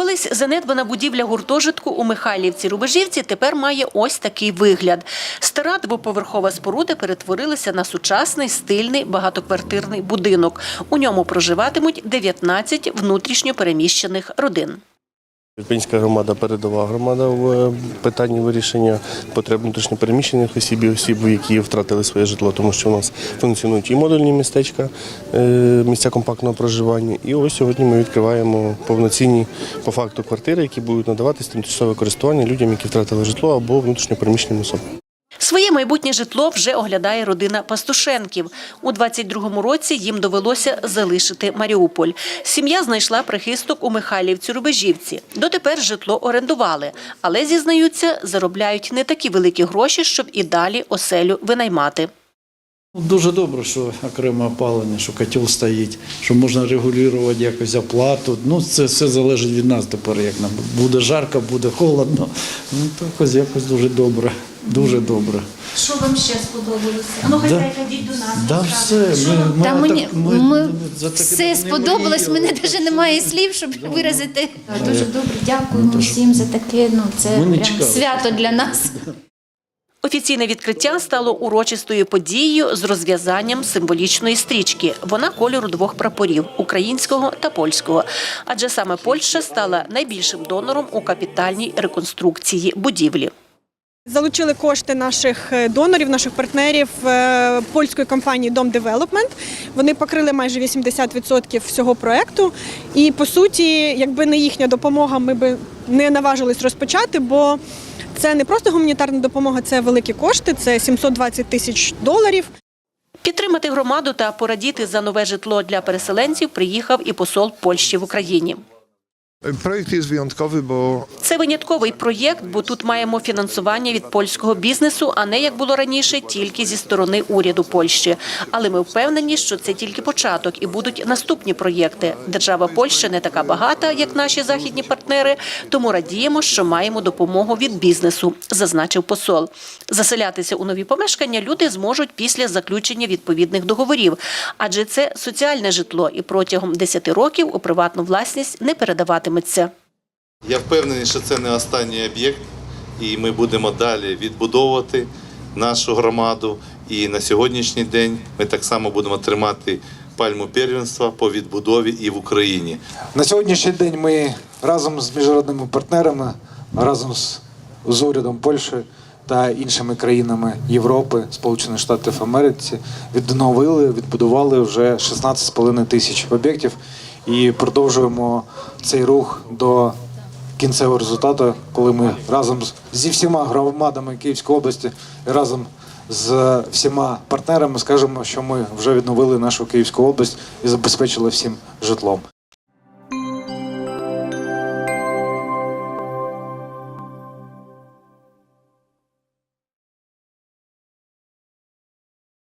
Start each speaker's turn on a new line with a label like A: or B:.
A: Колись занедбана будівля гуртожитку у Михайлівці Рубежівці тепер має ось такий вигляд. Стара двоповерхова споруда перетворилася на сучасний стильний багатоквартирний будинок. У ньому проживатимуть 19 внутрішньо переміщених родин.
B: Ірпінська громада передова громада в е, питанні вирішення потреб внутрішньопереміщених осіб і осіб, які втратили своє житло, тому що у нас функціонують і модульні містечка, е, місця компактного проживання. І ось сьогодні ми відкриваємо повноцінні по факту квартири, які будуть надаватись тимчасове користування людям, які втратили житло або внутрішньопереміщеним особам.
A: Своє майбутнє житло вже оглядає родина Пастушенків. У 22-му році їм довелося залишити Маріуполь. Сім'я знайшла прихисток у Михайлівці Рубежівці. Дотепер житло орендували, але зізнаються, заробляють не такі великі гроші, щоб і далі оселю винаймати.
C: Ну, Дуже добре, що окреме опалення, що котел стоїть, що можна регулювати якось оплату. Ну, це все залежить від нас тепер, як нам буде жарко, буде холодно. Ну, так ось якось дуже добре. Дуже добре.
D: Що вам ще сподобалося? Ну, хазяйка, йдіть до нас.
C: Да, все.
D: Що
C: Ми, ми,
E: Та мені
C: так-
E: ми,
C: за
E: все сподобалось. Мене навіть немає слів, щоб виразити.
D: Дуже добре, дякуємо всім за таке. Ну, це прям
C: чекали.
E: Свято для нас.
A: Офіційне відкриття стало урочистою подією з розв'язанням символічної стрічки. Вона кольору двох прапорів українського та польського. Адже саме Польща стала найбільшим донором у капітальній реконструкції будівлі.
F: Залучили кошти наших е, донорів, наших партнерів е, польської компанії Дом Девелопмент. Вони покрили майже 80% всього проекту. І по суті, якби не їхня допомога, ми би не наважились розпочати, бо це не просто гуманітарна допомога, це великі кошти, це 720 тисяч доларів.
A: Підтримати громаду та порадіти за нове житло для переселенців приїхав і посол Польщі в Україні.
G: Projekt jest wyjątkowy, bo
A: Це винятковий проєкт, бо тут маємо фінансування від польського бізнесу, а не як було раніше, тільки зі сторони уряду Польщі. Але ми впевнені, що це тільки початок і будуть наступні проєкти. Держава Польща не така багата, як наші західні партнери, тому радіємо, що маємо допомогу від бізнесу, зазначив посол. Заселятися у нові помешкання люди зможуть після заключення відповідних договорів, адже це соціальне житло, і протягом 10 років у приватну власність не передаватиметься.
H: Я впевнений, що це не останній об'єкт, і ми будемо далі відбудовувати нашу громаду. І на сьогоднішній день ми так само будемо тримати пальму первенства по відбудові і в Україні.
I: На сьогоднішній день ми разом з міжнародними партнерами, разом з, з урядом Польщі та іншими країнами Європи, Сполучених Штатів Америки відновили, відбудували вже 16,5 тисяч об'єктів і продовжуємо цей рух до кінцевого результату, коли ми разом зі всіма громадами Київської області і разом з всіма партнерами скажемо, що ми вже відновили нашу Київську область і забезпечили всім житлом.